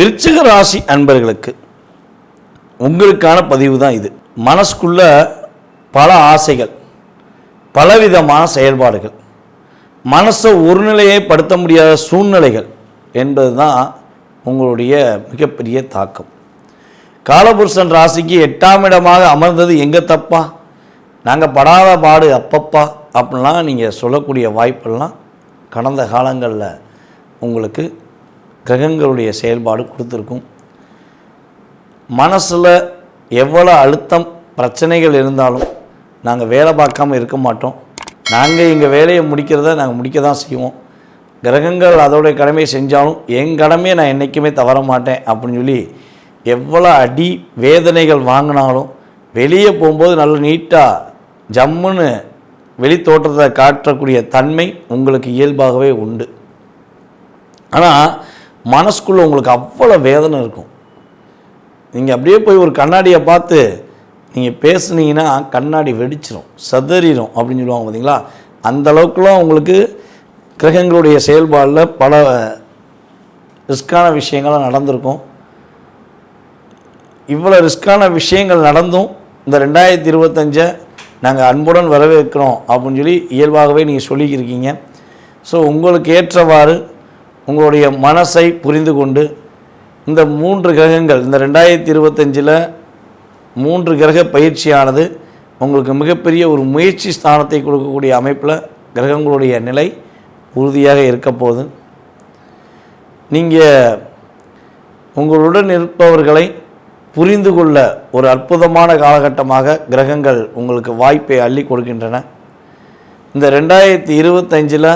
விருச்சிக ராசி அன்பர்களுக்கு உங்களுக்கான பதிவு தான் இது. மனசுக்குள்ள பல ஆசைகள் பலவிதமான செயல்பாடுகள் மனசை ஒருநிலையை படுத்த முடியாத சூழ்நிலைகள் என்பது தான் உங்களுடைய மிகப்பெரிய தாக்கம். காலபுருஷன் ராசிக்கு எட்டாம் இடமாக அமர்ந்தது எங்கே தப்பா? நாங்கள் படாத பாடு அப்பப்பா? அப்படிலாம் நீங்கள் சொல்லக்கூடிய வாய்ப்பெல்லாம் கடந்த காலங்களில் உங்களுக்கு கிரகங்களுடைய செயல்பாடு கொடுத்துருக்கும். மனசில் எவ்வளோ அழுத்தம் பிரச்சனைகள் இருந்தாலும் நாங்கள் வேலை பார்க்காம இருக்க மாட்டோம். நாங்கள் எங்கள் வேலையை முடிக்கிறத நாங்கள் முடிக்க தான் செய்வோம். கிரகங்கள் அதோடைய கடமையை செஞ்சாலும் என் கடமையை நான் என்றைக்குமே தவற மாட்டேன் அப்படின்னு சொல்லி எவ்வளோ அடி வேதனைகள் வாங்கினாலும் வெளியே போகும்போது நல்ல நீட்டாக ஜம்முன்னு வெளி தோற்றத்தை காட்டக்கூடிய தன்மை உங்களுக்கு இயல்பாகவே உண்டு. ஆனால் மனசுக்குள்ளே உங்களுக்கு அவ்வளோ வேதனை இருக்கும். நீங்கள் அப்படியே போய் ஒரு கண்ணாடியை பார்த்து நீங்கள் பேசுனீங்கன்னா கண்ணாடி வெடிச்சிரும் சதறிடும் அப்படின்னு சொல்லுவாங்க பார்த்தீங்களா அந்த அளவுக்குலாம் உங்களுக்கு கிரகங்களுடைய செயல்பாடில் பல ரிஸ்க்கான விஷயங்கள்லாம் நடந்திருக்கும். இவ்வளோ ரிஸ்க்கான விஷயங்கள் நடந்தும் இந்த ரெண்டாயிரத்தி இருபத்தஞ்சை நாங்கள் அன்புடன் வரவேற்கிறோம் அப்படின்னு சொல்லி இயல்பாகவே நீங்கள் சொல்லிக்கிருக்கீங்க. ஸோ உங்களுக்கு ஏற்றவாறு உங்களுடைய மனசை புரிந்து கொண்டு இந்த மூன்று கிரகங்கள் இந்த ரெண்டாயிரத்தி இருபத்தஞ்சில் மூன்று கிரக பயிற்சியானது உங்களுக்கு மிகப்பெரிய ஒரு முயற்சி ஸ்தானத்தை கொடுக்கக்கூடிய அமைப்பில் கிரகங்களுடைய நிலை உறுதியாக இருக்க போகுது. நீங்கள் உங்களுடன் இருப்பவர்களை புரிந்து கொள்ள ஒரு அற்புதமான காலகட்டமாக கிரகங்கள் உங்களுக்கு வாய்ப்பை அள்ளி கொடுக்கின்றன. இந்த ரெண்டாயிரத்தி இருபத்தஞ்சில்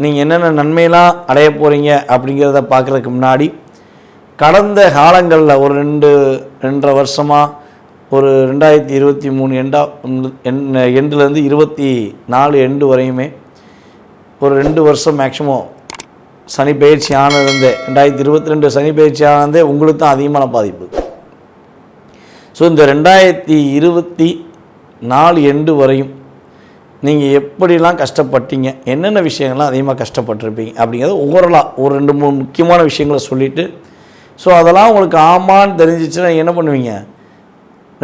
நீங்கள் என்னென்ன நன்மையெல்லாம் அடைய போகிறீங்க அப்படிங்கிறத பார்க்குறதுக்கு முன்னாடி கடந்த காலங்களில் ஒரு ரெண்டு ரெண்டரை வருஷமாக ஒரு ரெண்டாயிரத்தி இருபத்தி மூணு எண்டா எண்டுலேருந்து இருபத்தி நாலு எண்டு வரையுமே ஒரு ரெண்டு வருஷம் மேக்ஸிமம் சனி பயிற்சி ஆனதுலேருந்தே ரெண்டாயிரத்தி இருபத்தி ரெண்டு சனி பயிற்சி ஆனதே உங்களுக்கு தான் அதிகமான பாதிப்பு. ஸோ இந்த ரெண்டாயிரத்தி இருபத்தி நாலு எண்டு வரையும் நீங்கள் எப்படிலாம் கஷ்டப்பட்டீங்க? என்னென்ன விஷயங்கள்லாம் அதிகமாக கஷ்டப்பட்டிருப்பீங்க? அப்படிங்கிறத ஓவரலாக ஒரு ரெண்டு மூணு முக்கியமான விஷயங்களை சொல்லிவிட்டு ஸோ அதெல்லாம் உங்களுக்கு ஆமான்னு தெரிஞ்சிச்சுன்னா என்ன பண்ணுவீங்க?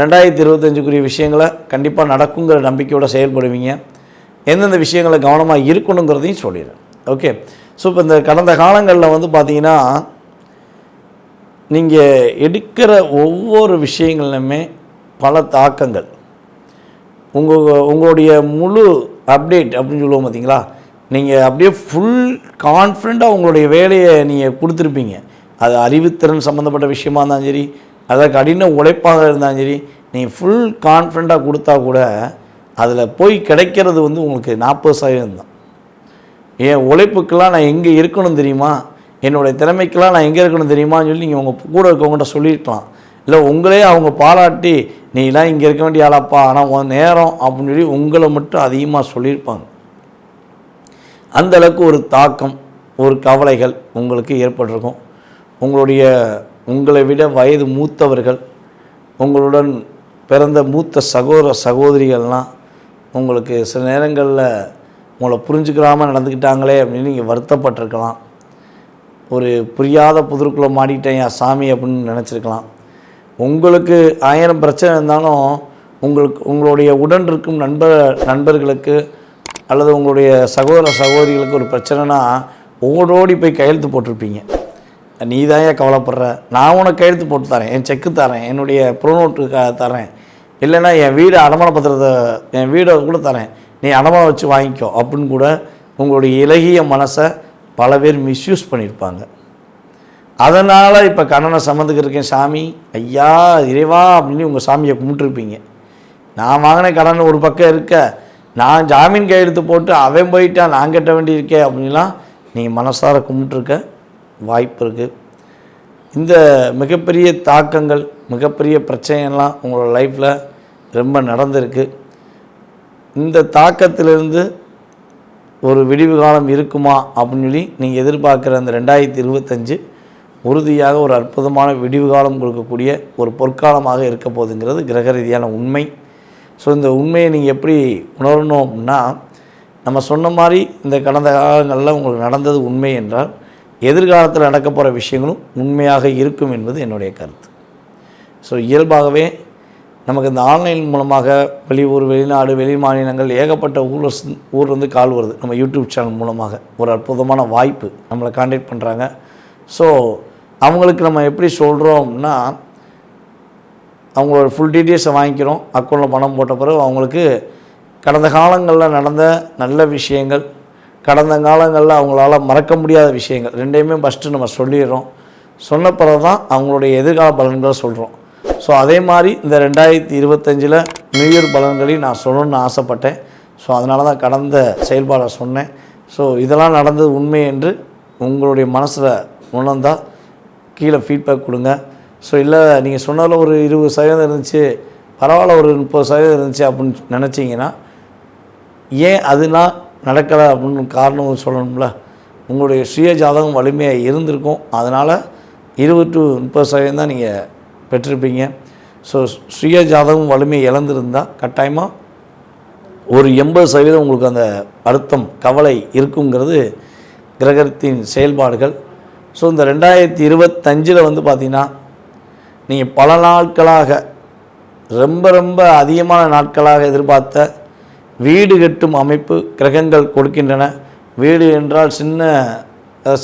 ரெண்டாயிரத்தி இருபத்தஞ்சுக்குரிய விஷயங்களை கண்டிப்பாக நடக்குங்கிற நம்பிக்கையோடு செயல்படுவீங்க. எந்தெந்த விஷயங்களை கவனமாக இருக்கணுங்கிறதையும் சொல்லிடுறேன். ஓகே ஸோ இப்போ இந்த கடந்த காலங்களில் வந்து பார்த்தீங்கன்னா நீங்கள் எடுக்கிற ஒவ்வொரு விஷயங்கள்லையுமே பல தாக்கங்கள். உங்கள் உங்களுடைய முழு அப்டேட் அப்படின்னு சொல்லுவோம் பார்த்தீங்களா நீங்கள் அப்படியே ஃபுல் கான்ஃபிடண்ட்டாக உங்களுடைய வேலையை நீங்கள் கொடுத்துருப்பீங்க. அது அறிவுத்திறன் சம்மந்தப்பட்ட விஷயமா இருந்தாலும் சரி அதாவது கடின உழைப்பாக இருந்தாலும் சரி நீங்கள் ஃபுல் கான்ஃபிடண்ட்டாக கொடுத்தா கூட அதில் போய் கிடைக்கிறது வந்து உங்களுக்கு நாற்பது சதவீதம் தான். என் உழைப்புக்கெல்லாம் நான் எங்கே இருக்கணும் தெரியுமா? என்னுடைய திறமைக்கெல்லாம் நான் எங்கே இருக்கணும் தெரியுமான்னு சொல்லி நீங்கள் உங்கள் கூட இருக்கவங்கள்ட்ட சொல்லியிருக்கலாம். இல்லை உங்களே அவங்க பாராட்டி நீலாம் இங்கே இருக்க வேண்டிய ஆளாப்பா ஆனால் உன் நேரம் அப்படின்னு சொல்லி உங்களை மட்டும் அதிகமாக சொல்லியிருப்பாங்க. அந்த அளவுக்கு ஒரு தாக்கம் ஒரு கவலைகள் உங்களுக்கு ஏற்பட்டிருக்கும். உங்களுடைய உங்களை விட வயது மூத்தவர்கள் உங்களுடன் பிறந்த மூத்த சகோதர சகோதரிகள்லாம் உங்களுக்கு சில நேரங்களில் உங்களை புரிஞ்சுக்கிறாமல் நடந்துக்கிட்டாங்களே அப்படின்னு நீங்கள் வருத்தப்பட்டிருக்கலாம். ஒரு புரியாத புதிருக்குள்ளே மாடிக்கிட்டேன் என் சாமி அப்படின்னு நினச்சிருக்கலாம். உங்களுக்கு ஆயிரம் பிரச்சனை இருந்தாலும் உங்களுக்கு உங்களுடைய உடன் இருக்கும் நண்பர் நண்பர்களுக்கு அல்லது உங்களுடைய சகோதர சகோதரிகளுக்கு ஒரு பிரச்சனைனா ஓடோடி போய் கையெழுத்து போட்டிருப்பீங்க. நீ தான் ஏன் கவலைப்படுற. நான் உனக்கு கையெழுத்து போட்டு தரேன். என் செக்கு தரேன். என்னுடைய ப்ரோனோட்டு தரேன். இல்லைன்னா என் வீடு அடமான பத்திரத்தை என் வீடை கூட தரேன். நீ அடமானம் வச்சு வாங்கிக்கோ. அப்படின்னு கூட உங்களுடைய இலகிய மனசை பல பேர் மிஸ்யூஸ் பண்ணியிருப்பாங்க. அதனால் இப்போ கண்ணனை சம்மந்துக்கு இருக்கேன் சாமி. ஐயா இறைவா அப்படின்னு உங்கள் சாமியை கும்பிட்டுருப்பீங்க. நான் வாங்கின கடன் ஒரு பக்கம் இருக்க நான் ஜாமீன் கையெழுத்து போட்டு அவன் போயிட்டான் நான் கட்ட வேண்டியிருக்கேன் அப்படின்லாம் நீங்கள் மனசார கும்பிட்டுருக்க வாய்ப்பு இருக்குது இந்த மிகப்பெரிய தாக்கங்கள் மிகப்பெரிய பிரச்சனைலாம் உங்களோட லைஃப்பில் ரொம்ப நடந்திருக்கு. இந்த தாக்கத்திலிருந்து ஒரு விடிவு காலம் இருக்குமா அப்படின்னு சொல்லி நீங்கள் எதிர்பார்க்குற அந்த ரெண்டாயிரத்தி இருபத்தஞ்சு உறுதியாக ஒரு அற்புதமான விடிவு காலம் கொடுக்கக்கூடிய ஒரு பொற்காலமாக இருக்க போதுங்கிறது கிரக ரீதியான உண்மை. ஸோ இந்த உண்மையை நீங்கள் எப்படி உணரணும் அப்படின்னா நம்ம சொன்ன மாதிரி இந்த கடந்த காலங்களில் உங்களுக்கு நடந்தது உண்மை என்றால் எதிர்காலத்தில் நடக்க போகிற விஷயங்களும் உண்மையாக இருக்கும் என்பது என்னுடைய கருத்து. ஸோ இயல்பாகவே நமக்கு இந்த ஆன்லைன் மூலமாக வெளியூர் வெளிநாடு வெளி மாநிலங்கள் ஏகப்பட்ட ஊரில் ஊர்லேருந்து கால் வருது. நம்ம யூடியூப் சேனல் மூலமாக ஒரு அற்புதமான வாய்ப்பு நம்மளை காண்டாக்ட் பண்ணுறாங்க ஸோ அவங்களுக்கு நம்ம எப்படி சொல்கிறோம்னா அவங்களோட ஃபுல் டீட்டெயில்ஸை வாங்கிக்கிறோம். அக்கௌண்ட்டில் பணம் போட்ட பிறகு அவங்களுக்கு கடந்த காலங்களில் நடந்த நல்ல விஷயங்கள் கடந்த காலங்களில் அவங்களால மறக்க முடியாத விஷயங்கள் ரெண்டையுமே ஃபஸ்ட்டு நம்ம சொல்லிடுறோம். சொன்ன பிறகு தான் அவங்களுடைய எதிர்கால பலன்களை சொல்கிறோம் ஸோ அதே மாதிரி இந்த ரெண்டாயிரத்தி இருபத்தஞ்சில் நியூ இயர் பலன்களையும் நான் சொல்லணும்னு ஆசைப்பட்டேன். ஸோ அதனால தான் கடந்த செயல்பாடை சொன்னேன். ஸோ இதெல்லாம் நடந்தது உண்மை என்று உங்களுடைய மனசில் உணர்ந்தால் கீழே ஃபீட்பேக் கொடுங்க. ஸோ இல்லை நீங்கள் சொன்னதில் ஒரு இருபது சதவீதம் இருந்துச்சு பரவாயில்ல ஒரு முப்பது சதவீதம் இருந்துச்சு அப்படின்னு நினச்சிங்கன்னா ஏன் அதெல்லாம் நடக்கலை அப்படின்னு காரணம் சொல்லணும்ல. உங்களுடைய சுய ஜாதகம் வலிமையாக இருந்திருக்கும். அதனால் இருபது டு முப்பது சதவீதம் தான் நீங்கள் பெற்றிருப்பீங்க. ஸோ சுய ஜாதகம் வலிமையை இழந்திருந்தால் கட்டாயமாக ஒரு எண்பது சதவீதம் உங்களுக்கு அந்த அழுத்தம் கவலை இருக்குங்கிறது கிரகத்தின் செயல்பாடுகள். ஸோ இந்த ரெண்டாயிரத்தி இருபத்தஞ்சில் வந்து பார்த்திங்கன்னா நீங்கள் பல நாட்களாக ரொம்ப ரொம்ப அதிகமான நாட்களாக எதிர்பார்த்த வீடு கட்டும் அமைப்பு கிரகங்கள் கொடுக்கின்றன. வீடு என்றால் சின்ன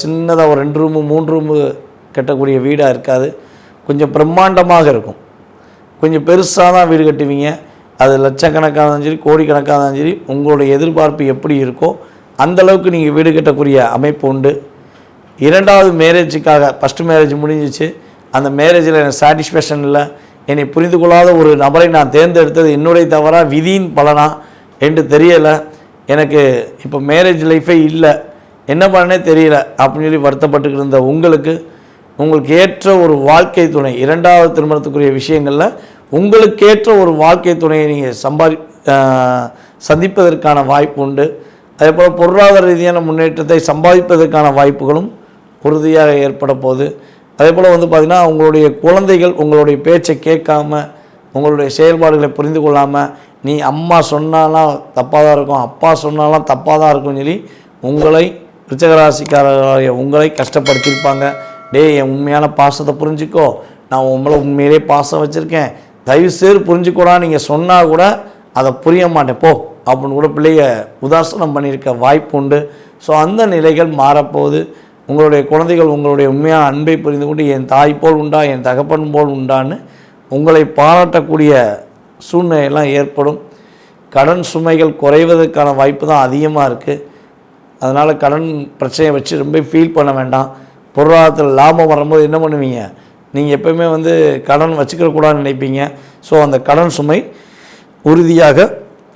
சின்னதாக ஒரு ரெண்டு ரூமு மூன்று ரூமு கட்டக்கூடிய வீடாக இருக்காது. கொஞ்சம் பிரம்மாண்டமாக இருக்கும். கொஞ்சம் பெருசாக தான் வீடு கட்டுவீங்க. அது லட்சக்கணக்காக இருந்தாலும் சரி கோடிக்கணக்காக இருந்தாலும் சரி உங்களுடைய எதிர்பார்ப்பு எப்படி இருக்கோ அந்த அளவுக்கு நீங்கள் வீடு கட்டக்கூடிய அமைப்பு உண்டு. இரண்டாவது மேரேஜுக்காக ஃபஸ்ட்டு மேரேஜ் முடிஞ்சிச்சு. அந்த மேரேஜில் எனக்கு சாட்டிஸ்ஃபேக்ஷன் இல்லை. என்னை புரிந்து கொள்ளாத ஒரு நபரை நான் தேர்ந்தெடுத்தது என்னுடைய தவறாக விதியின் பலனா என்று தெரியலை. எனக்கு இப்போ மேரேஜ் லைஃபே இல்லை. என்ன பண்ணே தெரியல அப்படின்னு சொல்லி வருத்தப்பட்டுக்கிட்டு இருந்த உங்களுக்கு உங்களுக்கு ஏற்ற ஒரு வாழ்க்கை துணை இரண்டாவது திருமணத்துக்குரிய விஷயங்களில் உங்களுக்கு ஏற்ற ஒரு வாழ்க்கை துணையை நீங்கள் சம்பாதி சந்திப்பதற்கான வாய்ப்பு உண்டு. அதே போல் பொருளாதார ரீதியான முன்னேற்றத்தை சம்பாதிப்பதற்கான வாய்ப்புகளும் உறுதியாக ஏற்பட போகுது. அதே போல் வந்து பார்த்திங்கன்னா உங்களுடைய குழந்தைகள் உங்களுடைய பேச்சை கேட்காம உங்களுடைய செயல்பாடுகளை புரிந்து கொள்ளாமல் நீ அம்மா சொன்னாலாம் தப்பாக தான் இருக்கும் அப்பா சொன்னாலாம் தப்பாக தான் இருக்கும்னு சொல்லி உங்களை ரிச்சகராசிக்காரர்களாகிய உங்களை கஷ்டப்படுத்தியிருப்பாங்க. டேய் என் உண்மையான பாசத்தை புரிஞ்சுக்கோ. நான் உங்களை உண்மையிலே பாசம் வச்சுருக்கேன். தயவு செய்து புரிஞ்சுக்கூடா. நீங்கள் சொன்னால் கூட அதை புரிய மாட்டேன். போ அப்படின்னு கூட பிள்ளைய உதாசனம் பண்ணியிருக்க வாய்ப்பு உண்டு. ஸோ அந்த நிலைகள் மாறப்போகுது. உங்களுடைய குழந்தைகள் உங்களுடைய உண்மையான அன்பை புரிந்து கொண்டு என் தாய் போல் உண்டா என் தகப்பன் போல் உண்டான்னு உங்களை பாராட்டக்கூடிய சூழ்நிலையெல்லாம் ஏற்படும். கடன் சுமைகள் குறைவதற்கான வாய்ப்பு தான் அதிகமாக இருக்குது அதனால் கடன் பிரச்சனையை வச்சு ரொம்ப ஃபீல் பண்ண வேண்டாம். பொருளாதாரத்தில் லாபம் வரும்போது என்ன பண்ணுவீங்க? நீங்கள் எப்போயுமே வந்து கடன் வச்சுக்கிற கூடாதுன்னு நினைப்பீங்க. ஸோ அந்த கடன் சுமை உறுதியாக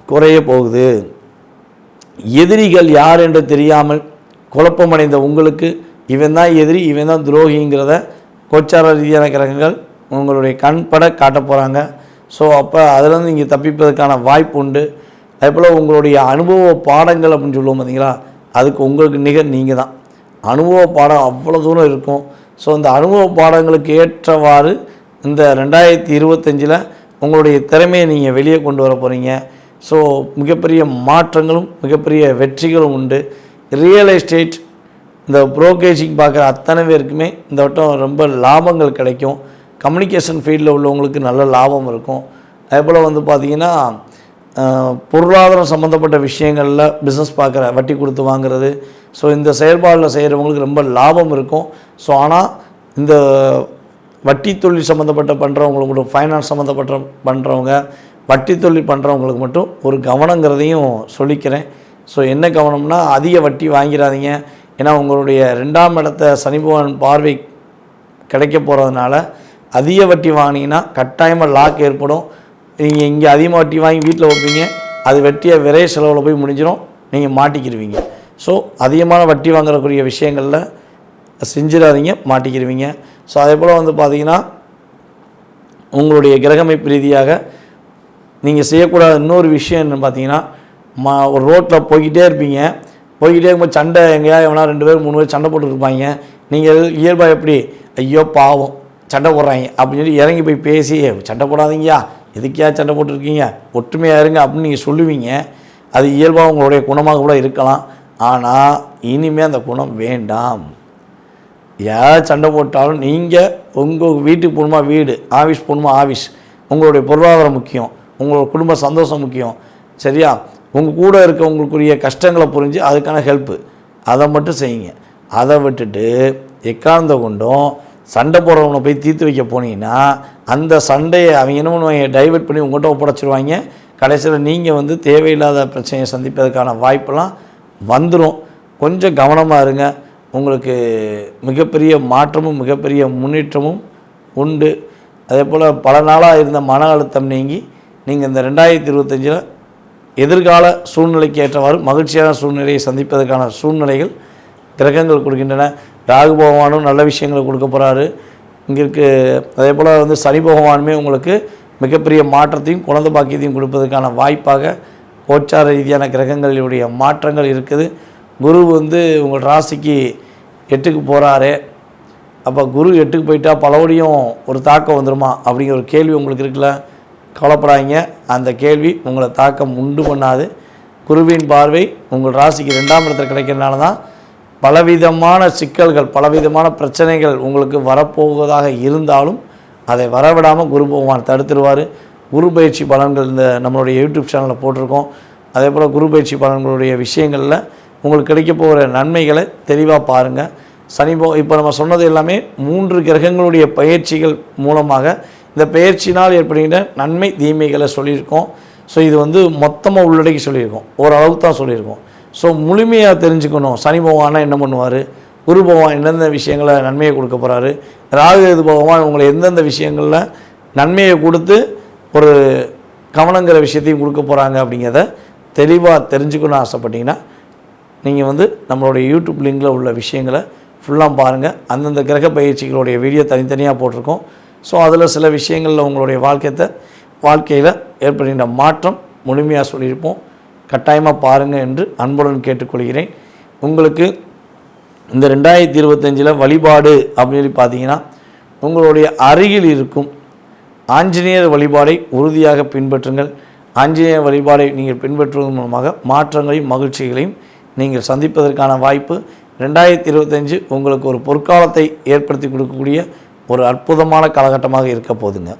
குறைய போகுது. எதிரிகள் யார் என்று தெரியாமல் குழப்பமடைந்த உங்களுக்கு இவன் தான் எதிரி இவன் தான் துரோகிங்கிறத கோச்சார ரீதியான கிரகங்கள் உங்களுடைய கண்பட காட்ட போகிறாங்க ஸோ அப்போ அதுலேருந்து நீங்கள் தப்பிப்பதற்கான வாய்ப்பு உண்டு. அதே போல் உங்களுடைய அனுபவ பாடங்கள் அப்படின்னு சொல்லுவோம் பார்த்தீங்களா அதுக்கு உங்களுக்கு நிகர் நீங்கள் தான் அனுபவ பாடம் அவ்வளோ தூரம் இருக்கும். ஸோ அந்த அனுபவ பாடங்களுக்கு ஏற்றவாறு இந்த ரெண்டாயிரத்தி இருபத்தஞ்சில் உங்களுடைய திறமையை நீங்கள் வெளியே கொண்டு வர போகிறீங்க ஸோ மிகப்பெரிய மாற்றங்களும் மிகப்பெரிய வெற்றிகளும் உண்டு. ரியல் எஸ்டேட் இந்த ப்ரோக்கேஜிங் பார்க்குற அத்தனை பேருக்குமே இந்த வட்டம் ரொம்ப லாபங்கள் கிடைக்கும். கம்யூனிகேஷன் ஃபீல்டில் உள்ளவங்களுக்கு நல்ல லாபம் இருக்கும். அதே போல் வந்து பார்த்திங்கன்னா பொருளாதாரம் சம்மந்தப்பட்ட விஷயங்களில் பிஸ்னஸ் பார்க்குற வட்டி கொடுத்து வாங்குறது. ஸோ இந்த செயல்பாடில் செய்கிறவங்களுக்கு ரொம்ப லாபம் இருக்கும். ஸோ ஆனால் இந்த வட்டி தொழில் சம்மந்தப்பட்ட பண்ணுறவங்களுக்கு மட்டும் ஃபைனான்ஸ் சம்மந்தப்பட்ட பண்ணுறவங்க வட்டி தொழில் பண்ணுறவங்களுக்கு மட்டும் ஒரு கவனங்கிறதையும் சொல்லிக்கிறேன். ஸோ என்ன கவனம்னா அதிக வட்டி வாங்கிடாதீங்க ஏன்னா உங்களுடைய ரெண்டாம் இடத்த சனி பகவான் பார்வை கிடைக்க போகிறதுனால அதிக வட்டி வாங்கினீங்கன்னா கட்டாயமாக லாக் ஏற்படும். நீங்கள் இங்கே அதிகமாக வட்டி வாங்கி வீட்டில் வைப்பீங்க. அது வெட்டியை விரைய செலவில் போய் முடிஞ்சிடும் நீங்கள் மாட்டிக்கிடுவீங்க ஸோ அதிகமான வட்டி வாங்குறக்கூடிய விஷயங்களில் செஞ்சிடாதீங்க மாட்டிக்கிடுவீங்க ஸோ அதே போல் வந்து பார்த்தீங்கன்னா உங்களுடைய கிரகமைப்பு ரீதியாக நீங்கள் செய்யக்கூடாத இன்னொரு விஷயம் என்னென்னு பார்த்தீங்கன்னா மா ஒரு ரோட்டில் போய்கிட்டே இருப்பீங்க. போய்கிட்டே இருக்கும்போது சண்டை எங்கேயா எவனா ரெண்டு பேர் மூணு பேர் சண்டை போட்டுருப்பாங்க. நீங்கள் இயல்பாக எப்படி ஐயோ பாவம் சண்டை போடுறாங்க அப்படின்னு சொல்லி இறங்கி போய் பேசி சண்டை போடாதீங்கயா எதுக்கியா சண்டை போட்டிருக்கீங்க ஒற்றுமையாக இருங்க அப்படின்னு நீங்கள் சொல்லுவீங்க. அது இயல்பாக உங்களுடைய குணமாக கூட இருக்கலாம். ஆனால் இனிமேல் அந்த குணம் வேண்டாம். யார் சண்டை போட்டாலும் நீங்கள் உங்கள் வீட்டுக்கு போகணுமா வீடு ஆஃபீஸ் போகணுமா ஆஃபீஸ் உங்களுடைய பொருளாதாரம் முக்கியம் உங்களோட குடும்ப சந்தோஷம் முக்கியம் சரியா? உங்கள் கூட இருக்கவங்களுக்குரிய கஷ்டங்களை புரிஞ்சு அதுக்கான ஹெல்ப்பு அதை மட்டும் செய்யுங்க. அதை விட்டுட்டு எக்காந்த கொண்டும் சண்டை போடுறவனை போய் தீர்த்து வைக்க போனீங்கன்னா அந்த சண்டையை அவங்க என்ன பண்ணுவாங்க? டைவெர்ட் பண்ணி உங்கள்கிட்ட ஒப்படைச்சிருவாங்க. கடைசியில் நீங்கள் வந்து தேவையில்லாத பிரச்சனையை சந்திப்பதற்கான வாய்ப்பெல்லாம் வந்துடும் கொஞ்சம் கவனமாக இருங்க. உங்களுக்கு மிகப்பெரிய மாற்றமும் மிகப்பெரிய முன்னேற்றமும் உண்டு. அதே போல் பல நாளாக இருந்த மன அழுத்தம் நீங்கி நீங்கள் இந்த ரெண்டாயிரத்தி இருபத்தஞ்சில் எதிர்கால சூழ்நிலைக்கு ஏற்றவாறு மகிழ்ச்சியான சூழ்நிலையை சந்திப்பதற்கான சூழ்நிலைகள் கிரகங்கள் கொடுக்கின்றன. ராகு பகவானும் நல்ல விஷயங்களை கொடுக்க போகிறாரு இங்கே இருக்கு அதே போல் வந்து சனி பகவானுமே உங்களுக்கு மிகப்பெரிய மாற்றத்தையும் குழந்தை பாக்கியத்தையும் கொடுப்பதற்கான வாய்ப்பாக கோச்சார ரீதியான கிரகங்களுடைய மாற்றங்கள் இருக்குது. குரு வந்து உங்கள் ராசிக்கு எட்டுக்கு போகிறாரு அப்போ குரு எட்டுக்கு போயிட்டால் பலபடியும் ஒரு தாக்கம் வந்துருமா? அப்படிங்கிற ஒரு கேள்வி உங்களுக்கு இருக்குல்ல? கவலைப்படாதீங்க. அந்த கேள்வி உங்களை தாக்கம் உண்டு பண்ணாது. குருவின் பார்வை உங்கள் ராசிக்கு ரெண்டாம் இடத்தில் கிடைக்கிறனால தான் பலவிதமான சிக்கல்கள் பலவிதமான பிரச்சனைகள் உங்களுக்கு வரப்போவதாக இருந்தாலும் அதை வரவிடாமல் குரு பகவான் தடுத்துருவார். குரு பயிற்சி பலன்கள் இந்த நம்மளுடைய யூடியூப் சேனலில் போட்டிருக்கோம். அதே போல் குரு பயிற்சி பலன்களுடைய விஷயங்களில் உங்களுக்கு கிடைக்க போகிற நன்மைகளை தெளிவாக பாருங்கள் சனி போ இப்போ நம்ம சொன்னது எல்லாமே மூன்று கிரகங்களுடைய பயிற்சிகள் மூலமாக இந்த பயிற்சினால் ஏற்படுகின்ற நன்மை தீமைகளை சொல்லியிருக்கோம். ஸோ இது வந்து மொத்தமாக உள்ளடக்கி சொல்லியிருக்கோம். ஓரளவுக்கு தான் சொல்லியிருக்கோம். ஸோ முழுமையாக தெரிஞ்சுக்கணும். சனி பகவானா என்ன பண்ணுவார்? குரு பகவான் எந்தெந்த விஷயங்களை நன்மையை கொடுக்க போகிறாரு ராகு எது பகவான் உங்களை எந்தெந்த விஷயங்களில் நன்மையை கொடுத்து ஒரு கவனங்கிற விஷயத்தையும் கொடுக்க போகிறாங்க அப்படிங்கிறத தெளிவாக தெரிஞ்சுக்கணும்னு ஆசைப்பட்டீங்கன்னா நீங்கள் வந்து நம்மளுடைய யூடியூப் லிங்கில் உள்ள விஷயங்களை ஃபுல்லாக பாருங்கள் அந்தந்த கிரக பயிற்சிகளுடைய வீடியோ தனித்தனியாக போட்டிருக்கோம். ஸோ அதில் சில விஷயங்களில் உங்களுடைய வாழ்க்கையத்தை வாழ்க்கையில் ஏற்படுகின்ற மாற்றம் முழுமையாக சொல்லியிருப்போம். கட்டாயமாக பாருங்கள் என்று அன்புடன் கேட்டுக்கொள்கிறேன். உங்களுக்கு இந்த ரெண்டாயிரத்தி இருபத்தஞ்சில் வழிபாடு அப்படின்னு சொல்லி பார்த்தீங்கன்னா உங்களுடைய அருகில் இருக்கும் ஆஞ்சநேயர் வழிபாடை உறுதியாக பின்பற்றுங்கள். ஆஞ்சநேயர் வழிபாடை நீங்கள் பின்பற்றுவதன் மூலமாக மாற்றங்களையும் மகிழ்ச்சிகளையும் நீங்கள் சந்திப்பதற்கான வாய்ப்பு. ரெண்டாயிரத்தி இருபத்தஞ்சு உங்களுக்கு ஒரு பொற்காலத்தை ஏற்படுத்தி கொடுக்கக்கூடிய ஒரு அற்புதமான காலகட்டமாக இருக்க போதுங்க.